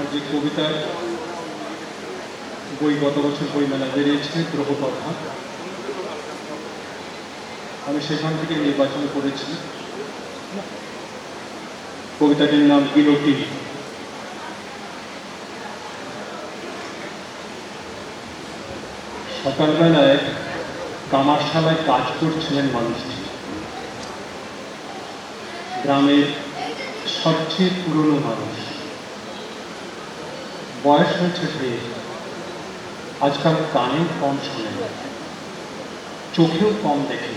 আমার যে কবিতার বই, গত বছর বইমেলা বেরিয়েছে দ্রোহকথা আমি সেখান থেকে নির্বাচন করেছি। কবিতাটির নাম বিরতি সকালবেলায় কামারশালায় কাজ করছিলেন মানুষটি। গ্রামের সবচেয়ে পুরনো মানুষ। বয়স হয়েছে ঢের আজকাল কানেও কম শোনে, চোখেও কম দেখে।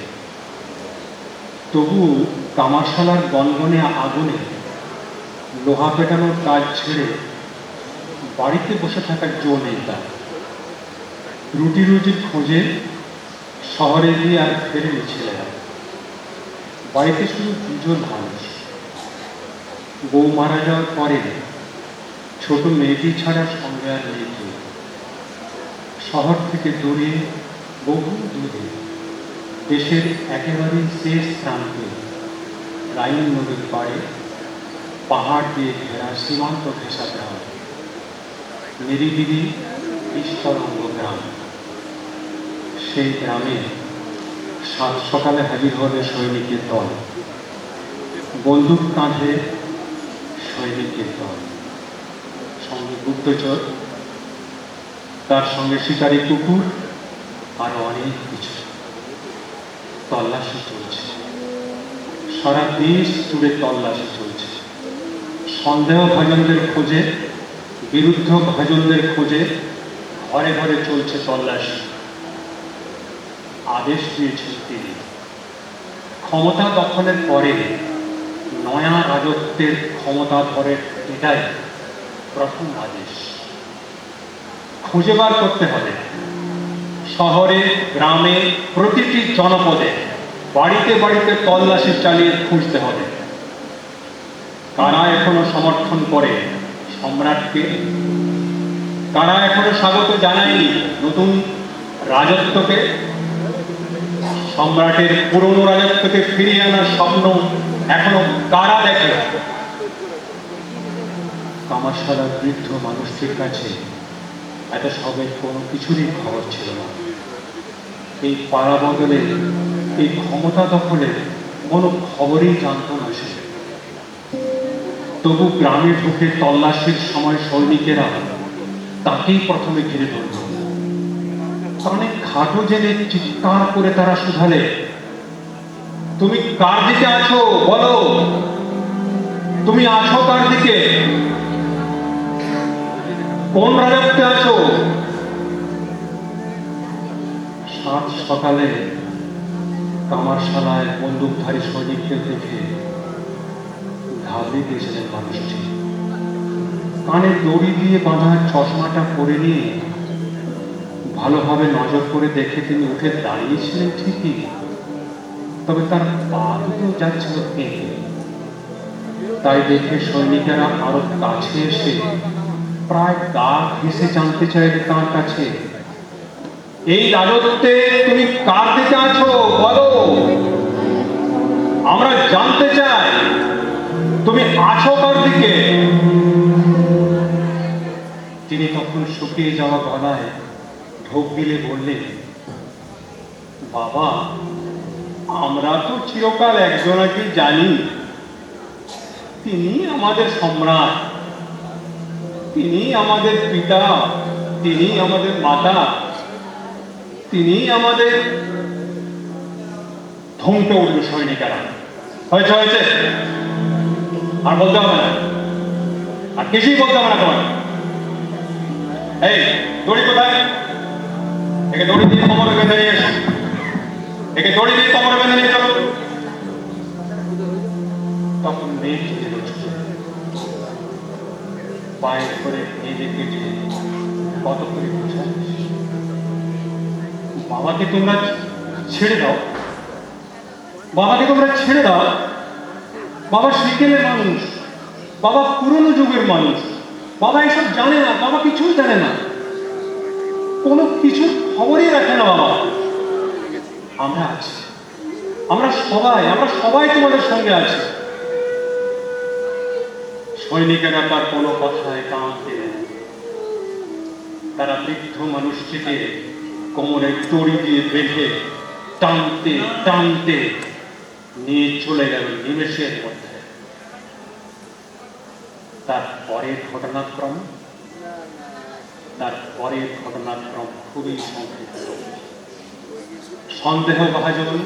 তবু কামারশালার গনগনে আগুনে লোহা পেটানোর কাজ ছেড়ে বাড়িতে বসে থাকার জো নেই তার। রুটি রুটি খোঁজে শহরে গিয়ে আর ফেরেনি ছেলেরা। বাড়িতে শুধু দুজন মানুষ। বউ মারা যাওয়ার পরে ছোট মেয়েটি ছাড়া সঙ্গে আর নেই। শহর থেকে দূরে, বহু দূরে, দেশের একেবারে শেষ প্রান্তে, রাইন নদীর পাড়ে, পাহাড় দিয়ে ঘেরা সীমান্ত ঘেঁষা গ্রাম, নিরিবিলি বিস্তরঙ্গ গ্রাম সেই গ্রামে সাত সকালে হাজির হবে সৈনিকের দল, বন্দুক কাঁধে সৈনিকের দল সঙ্গে গুপ্তচর, তার সঙ্গে শিকারী কুকুর, আরও অনেক কিছু। তল্লাশি চলছে। সারা দেশ জুড়ে তল্লাশি চলছে। সন্দেহ ভাজনদের খোঁজে, বিরুদ্ধ ভাজনদের খোঁজে ঘরে ঘরে চলছে তল্লাশি। আদেশ দিয়েছেন তিনি। ক্ষমতা দখলের পরে নয়া রাজত্বের ক্ষমতা ধরে এটাই। প্রথম আদেশ। খুঁজে বার করতে হবে। শহরে, গ্রামে প্রতিটি জনপদে বাড়িতে বাড়িতে তল্লাশি চালিয়ে খুঁজতে হবে। কারা এখনও সমর্থন করে সম্রাটকে? কারা এখনও স্বাগত জানায়নি নতুন রাজত্বকে? সম্রাটের পুরনো রাজত্বকে ফিরিয়ে আনার স্বপ্ন এখনও কারা দেখে? কামারশালার বৃদ্ধ মানুষটির কাছে এত সবের কোনো কিছুরই খবর ছিল না। এই পাড়া বদলে এই ক্ষমতা দখলে কোনো খবরই জানতো না সে। তবু গ্রামে ঢুকে তল্লাশির সময় সৈনিকেরা তাকেই প্রথমে ঘিরে ধরল। অনেক খাটো জেনে চিৎকার করে তারা শুধালে, তুমি কার দিকে আছো? বলো। তুমি আছো কার দিকে? কোন রাজত্বে আছো? সাত সকালে কামারশালায় বন্দুকধারী সৈনিকদের দেখে ঘাবড়ে গিয়েছিলেন মানুষটি কানে দড়ি দিয়ে বাঁধা চশমাটা পরে নিয়ে ভালোভাবে নজর করে দেখে তিনি উঠে দাঁড়িয়েছিলেন ঠিকই, তবে তার পা দুটো যাচ্ছিল তাই দেখে সৈনিকেরা আরও কাছে এসে প্রায় গা ঘেসে জানতে চাইলে তার কাছে। এই রাজত্বে তুমি কার দিকে আছো? বলো। আমরা জানতে চাই, তুমি আছো কার দিকে? তিনি তখন শুকিয়ে যাওয়া গলায় ঢোক দিলে বললেন, বাবা, আমরা তো চিরকাল একজনাকে জানি। তিনি আমাদের সম্রাট। তিনি আমাদের পিতা তিনি আমাদের মাতা তিনি আমাদের ধমকে উঠল সৈনিকেরা। হয়েছে হয়েছে? আর বলতে হবে না। আর কিছুই বলতে হবে না তোমার এই, দড়ি কোথায়? একে দড়ি দিয়ে কোমরে বেঁধে নিয়ে এসো। একে দড়ি দিয়ে কোমরে বেঁধে নিয়ে চলো। তখন মেয়ে পায়ের করে নিজেকে যে কত করে বাবাকে তোমরা ছেড়ে দাও। বাবাকে তোমরা ছেড়ে দাও। বাবা সিকেলের মানুষ। বাবা পুরনো যুগের মানুষ। বাবা এসব জানে না। বাবা কিছুই জানে না। কোনো কিছুর খবরই রাখে না বাবা। আমরা আছি। আমরা সবাই আমরা সবাই তোমাদের সঙ্গে আছি। সৈনিকেরা তার কোনো কথায় কান তারা বৃদ্ধ মানুষটিকে কোমরে দিয়ে বেঁধে টানতে টানতে নিয়ে চলে গেল নিমেষের মধ্যে। তার পরের ঘটনাক্রম? তার পরের ঘটনাক্রম খুবই সংক্ষিপ্ত। সন্দেহভাজন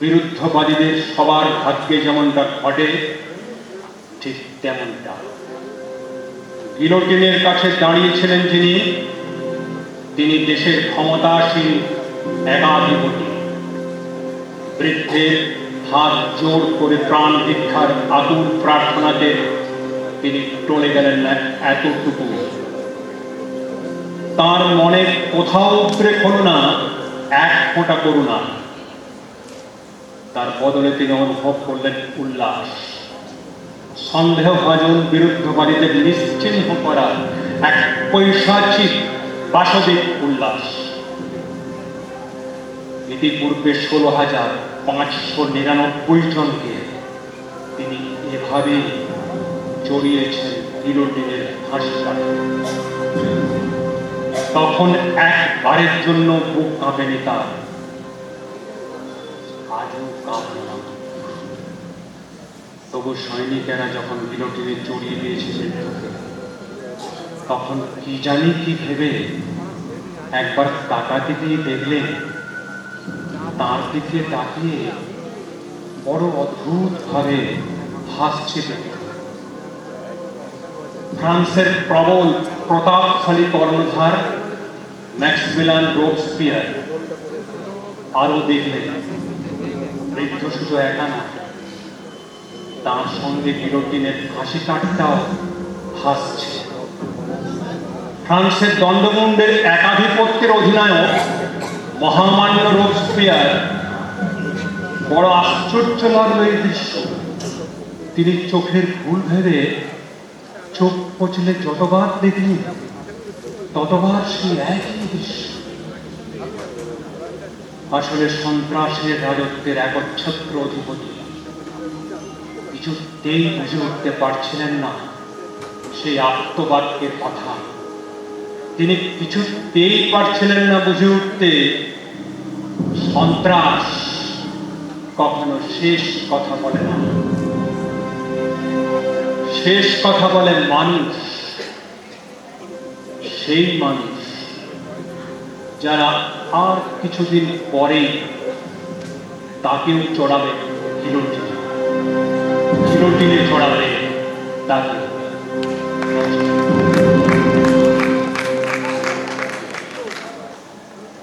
বিরুদ্ধবাদীদের সবার ভাগ্যে যেমনটা ঘটে তেমনটা। কাছে দাঁড়িয়েছিলেন যিনি, তিনি দেশের ক্ষমতাসীন একাধিপতি। বৃদ্ধের হাত জোর করে প্রাণ ভিক্ষার আতুর প্রার্থনাতে তিনি টলে গেলেন না এতটুকু। তার মনে কোথাও হলো না, এক ফোঁটা করুণা। তার বদলে তিনি অনুভব করলেন উল্লাস। সন্দেহভাজন বিরুদ্ধবাদীদের নিশ্চিহ্ন করা এক পৈশাচিক বাসবিক উল্লাস। ইতিপূর্বে ষোলো হাজার পাঁচশো নিরানব্বই জনকে তিনি এভাবে জড়িয়েছেন গিলোটিনের হাসপাতালে তখন একবারের জন্য বুক কাঁপেনি তার। আজও কাঁপে না। তবু সৈনিকেরা যখন বিরতিতে জড়িয়ে দিয়েছে মৃত্যুকে তখন কি জানি কি ভেবে একবার তাকাতে দিয়ে দেখলেন, তার দিকে তাকিয়ে বড় অদ্ভুত ভাবে হাসছে ফ্রান্সের প্রবল প্রতাপশালী কর্ণধার ম্যাক্সমিলান রোবস্পিয়ার আরও দেখলেন, বৃদ্ধ শুধু একা না। তার সঙ্গে বিরোটিনের হাসি কাটটাও হাসছে। ফ্রান্সের দণ্ডমুণ্ডের একাধিপত্যের অধিনায়ক, মহামান্য রোবস্পিয়ার বড় আশ্চর্য লাগল এই দৃশ্য। তিনি চোখের ভুল ভেবে চোখ পচলে যতবার দেখলেন ততবার সেই একই দৃশ্য। আসলে সন্ত্রাসের রাজত্বের একচ্ছত্র অধিপতি কিছুতেই বুঝে উঠতে পারছিলেন না সেই আত্মবাক্যের কথা। তিনি কিছুতেই পারছিলেন না বুঝে উঠতে। সন্ত্রাস কখনো শেষ কথা বলে না। শেষ কথা বলে মানুষ। সেই মানুষ যারা আর কিছুদিন পরেই তাকেও চড়াবে গিলোটিনে গিলোটিনে ছড়াবে তাকে